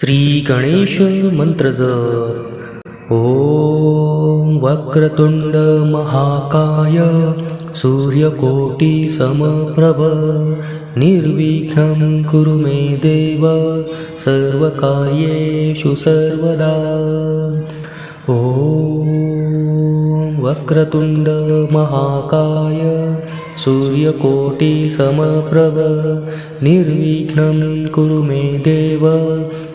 श्री गणेश मंत्रज ॐ वक्रतुण्ड महाकाय सूर्यकोटि समप्रभ. निर्विघ्नं कुरु मे देव सर्वकार्येषु सर्वदा. ॐ वक्रतुण्ड महाकाय सूर्यकोटि समप्रभ. निर्विघ्नं कुरु मे देव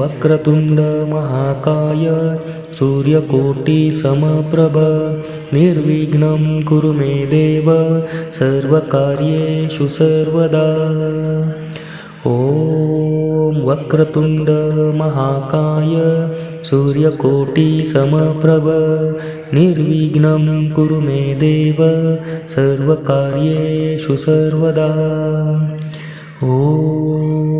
वक्रतुण्डमहाकाय सूर्यकोटिसमप्रभ निर्विघ्नं कुरु मे देव सर्वकार्येषु सर्वदा। ॐ वक्रतुण्डमहाकाय सूर्यकोटिसमप्रभ निर्विघ्नं कुरु मे देव सर्वकार्येषु सर्वदा। ॐ